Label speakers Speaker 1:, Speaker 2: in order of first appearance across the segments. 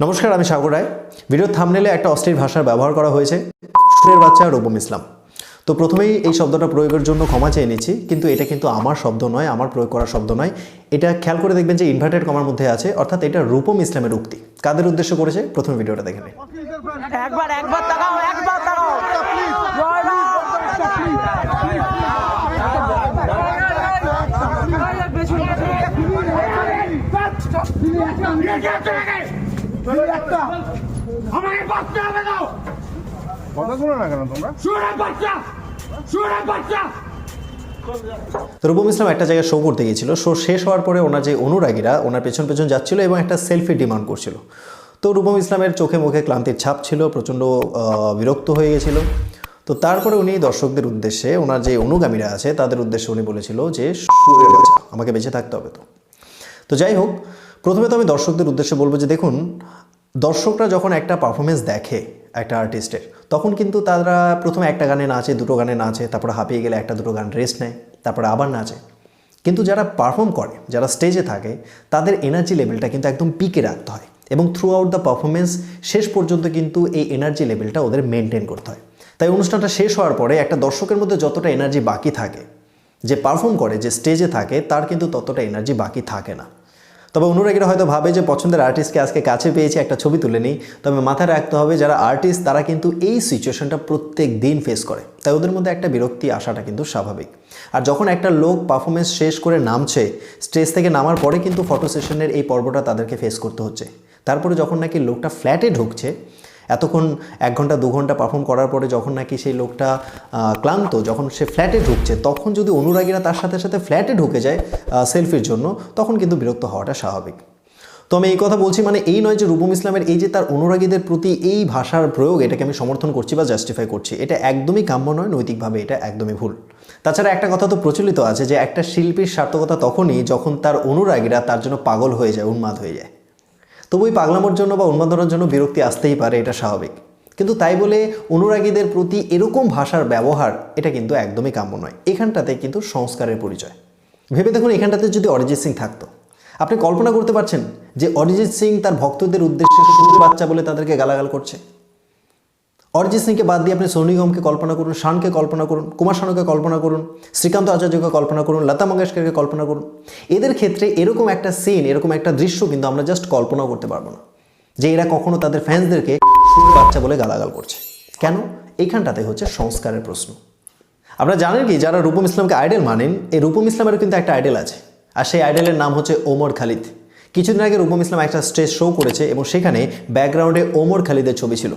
Speaker 1: নমস্কার আমি সাগর রায় ভিডিওর থামনেলে একটা অশ্লীল ভাষার ব্যবহার করা হয়েছে সুরের বাচ্চা রূপম ইসলাম তো প্রথমেই এই শব্দটা প্রয়োগের জন্য ক্ষমা চেয়ে নিচ্ছি কিন্তু এটা কিন্তু আমার শব্দ নয় আমার প্রয়োগ করা শব্দ নয় এটা খেয়াল করে দেখবেন যে ইনভার্টেড কমার মধ্যে আছে অর্থাৎ এটা রূপম ইসলামের উক্তি কাদের উদ্দেশ্য করেছে প্রথম ভিডিওটা দেখে নিন
Speaker 2: একবার একবার তাকাও একবার তাকাও জয় রাম।
Speaker 3: আমাকে বাচ্চা হবে দাও
Speaker 4: কথা শোনো না কেন তোমরা?
Speaker 3: সুরের বাচ্চা সুরের বাচ্চা।
Speaker 1: তো রূপম ইসলাম একটা জায়গায় শো করতে গিয়েছিল। শো শেষ হওয়ার পরে ওনার যে অনুরাগীরা ওনার পেছন পেছন যাচ্ছিল এবং একটা সেলফি ডিমান্ড করছিল। তো রূপম ইসলামের চোখে মুখে ক্লান্তির ছাপ ছিল প্রচণ্ড বিরক্ত হয়ে গেছিল তো তারপরে উনি দর্শকদের উদ্দেশ্যে ওনার যে অনুগামীরা আছে তাদের উদ্দেশ্যে উনি বলেছিল যে আমাকে বেঁচে থাকতে হবে তো। তো যাই হোক প্রথমে তো আমি দর্শকদের উদ্দেশ্যে বলব যে দেখুন, দর্শকরা যখন একটা পারফরমেন্স দেখে একটা আর্টিস্টের তখন কিন্তু তারা প্রথমে একটা গানে নাচে, দুটো গানে নাচে, তারপরে হাঁপিয়ে গেলে একটা দুটো গান রেস্ট নেয়, তারপরে আবার নাচে। কিন্তু যারা পারফর্ম করে, যারা স্টেজে থাকে, তাদের এনার্জি লেভেলটা কিন্তু একদম পিকে রাখতে হয় এবং থ্রু আউট দ্য পারফরমেন্স শেষ পর্যন্ত কিন্তু এই এনার্জি লেভেলটা ওদের মেনটেন করতে হয়। তাই অনুষ্ঠানটা শেষ হওয়ার পরে একটা দর্শকের মধ্যে যতটা এনার্জি বাকি থাকে, যে পারফর্ম করে, যে স্টেজে থাকে, তার কিন্তু ততটা এনার্জি বাকি থাকে না। তবে অনুরাগীরা হয়তো ভাবে যে পছন্দের আর্টিস্টকে আজকে কাছে পেয়েছি একটা ছবি তুলে নিই। তবে মাথায় রাখতে হবে যারা আর্টিস্ট তারা কিন্তু এই সিচুয়েশনটা প্রত্যেক দিন ফেস করে। তাই ওদের মধ্যে একটা বিরক্তি আসাটা কিন্তু স্বাভাবিক। আর যখন একটা লোক পারফরমেন্স শেষ করে নামছে স্টেজ থেকে নামার পরে কিন্তু ফটো সেশনের এই পর্বটা তাদেরকে ফেস করতে হচ্ছে। তারপরে যখন নাকি লোকটা ফ্ল্যাটে ঢুকছে এতক্ষণ এক ঘণ্টা, দু ঘণ্টা পারফর্ম করার পরে যখন নাকি সেই লোকটা ক্লান্ত, যখন সে ফ্ল্যাটে ঢুকছে, তখন যদি অনুরাগীরা তার সাথে সাথে ফ্ল্যাটে ঢুকে যায় সেলফির জন্য, তখন কিন্তু বিরক্ত হওয়াটা স্বাভাবিক। তো আমি এই কথা বলছি মানে এই নয় যে রূপম ইসলামের এই যে তার অনুরাগীদের প্রতি এই ভাষার প্রয়োগ, এটাকে আমি সমর্থন করছি বা জাস্টিফাই করছি, এটা একদমই কাম্য নয়, নৈতিকভাবে এটা একদমই ভুল। তাছাড়া একটা কথা তো প্রচলিত আছে যে একটা শিল্পীর সার্থকতা তখনই যখন তার অনুরাগীরা তার জন্য পাগল হয়ে যায়, উন্মাদ হয়ে যায়। তবু ওই পাগলামোর জন্য বা উন্মাদনার জন্য বিরক্তি আসতেই পারে, এটা স্বাভাবিক। কিন্তু তাই বলে অনুরাগীদের প্রতি এরকম ভাষার ব্যবহার, এটা কিন্তু একদমই কাম্য নয়। এখানটাতে কিন্তু সংস্কারের পরিচয়। ভেবে দেখুন, এখানটাতে যদি অরিজিৎ সিং থাকতো, আপনি কল্পনা করতে পারছেন যে অরিজিৎ সিং তার ভক্তদের উদ্দেশ্যে বাচ্চা বলে তাদেরকে গালাগাল করছে? অরিজিৎ সিংকে বাদ দিয়ে আপনি সোনু নিগমকে কল্পনা করুন, শানকে কল্পনা করুন, কুমার শানুকে কল্পনা করুন, শ্রীকান্ত আচার্যকে কল্পনা করুন, লতা মঙ্গেশকরকে কল্পনা করুন, এদের ক্ষেত্রে এরকম একটা সিন এরকম একটা দৃশ্য কিন্তু আমরা জাস্ট কল্পনাও করতে পারব না। যে এরা কখনো তাদের ফ্যান্সদেরকে বাচ্চা বলে গালাগাল করছে। কেন? এইখানটাতে হচ্ছে সংস্কারের প্রশ্ন। আপনারা জানেন কি, যারা রূপম ইসলামকে আইডেল মানেন, এই রূপম ইসলামেরও কিন্তু একটা আইডেল আছে। আর সেই আইডেলের নাম হচ্ছে ওমর খালিদ। কিছুদিন আগে রূপম ইসলাম একটা স্টেজ শো করেছে এবং সেখানে ব্যাকগ্রাউন্ডে ওমর খালিদের ছবি ছিল।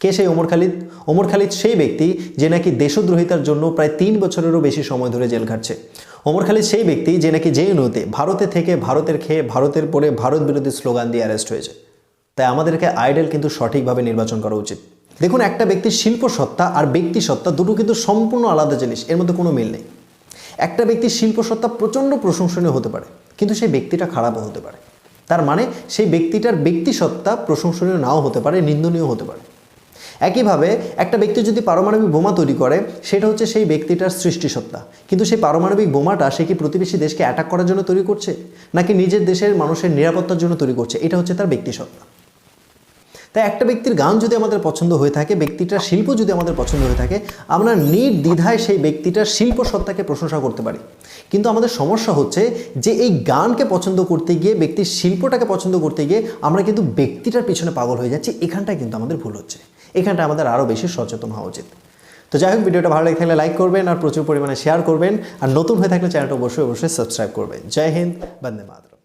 Speaker 1: কে সেই ওমর খালিদ? ওমর খালিদ সেই ব্যক্তি যে নাকি দেশদ্রোহিতার জন্য প্রায় তিন বছরেরও বেশি সময় ধরে জেল খাটছে। ওমর খালিদ সেই ব্যক্তি যে নাকি জেএনইউতে ভারতে থেকে ভারতের খেয়ে ভারতের পরে ভারত বিরোধী স্লোগান দিয়ে অ্যারেস্ট হয়েছে। তাই আমাদেরকে আইডল কিন্তু সঠিকভাবে নির্বাচন করা উচিত। দেখুন, একটা ব্যক্তির শিল্প সত্তা আর ব্যক্তি সত্তা দুটো কিন্তু সম্পূর্ণ আলাদা জিনিস, এর মধ্যে কোনো মিল নেই। একটা ব্যক্তির শিল্প সত্তা প্রচণ্ড প্রশংসনীয় হতে পারে, কিন্তু সেই ব্যক্তিটা খারাপও হতে পারে। তার মানে সেই ব্যক্তিটার ব্যক্তি সত্তা প্রশংসনীয় নাও হতে পারে, নিন্দনীয় হতে পারে। একইভাবে একটা ব্যক্তি যদি পারমাণবিক বোমা তৈরি করে, সেটা হচ্ছে সেই ব্যক্তিটার সৃষ্টিসত্তা। কিন্তু সেই পারমাণবিক বোমাটা সে কি প্রতিবেশী দেশকে অ্যাটাক করার জন্য তৈরি করছে? নাকি নিজের দেশের মানুষের নিরাপত্তার জন্য তৈরি করছে? এটা হচ্ছে তার ব্যক্তিসত্তা। তাই একটা ব্যক্তির গান যদি আমাদের পছন্দ হয়ে থাকে, ব্যক্তিটার শিল্প যদি আমাদের পছন্দ হয়ে থাকে, আমরা নির্দ্বিধায় সেই ব্যক্তিটার শিল্প সত্তাকে প্রশংসা করতে পারি। কিন্তু আমাদের সমস্যা হচ্ছে যে এই গানকে পছন্দ করতে গিয়ে, ব্যক্তির শিল্পটাকে পছন্দ করতে গিয়ে আমরা কিন্তু ব্যক্তিটার পিছনে পাগল হয়ে যাচ্ছি। এখানটায় কিন্তু আমাদের ভুল হচ্ছে। এখানটা আমাদের আরও বেশি সচেতন হওয়া উচিত। তো যাই হোক, ভিডিওটা ভালো লাগে থাকলে লাইক করবেন আর প্রচুর পরিমাণে শেয়ার করবেন। আর নতুন হয়ে থাকলে চ্যানেলটা অবশ্যই অবশ্যই সাবস্ক্রাইব করবেন। জয় হিন্দ, বন্দে মাতরম।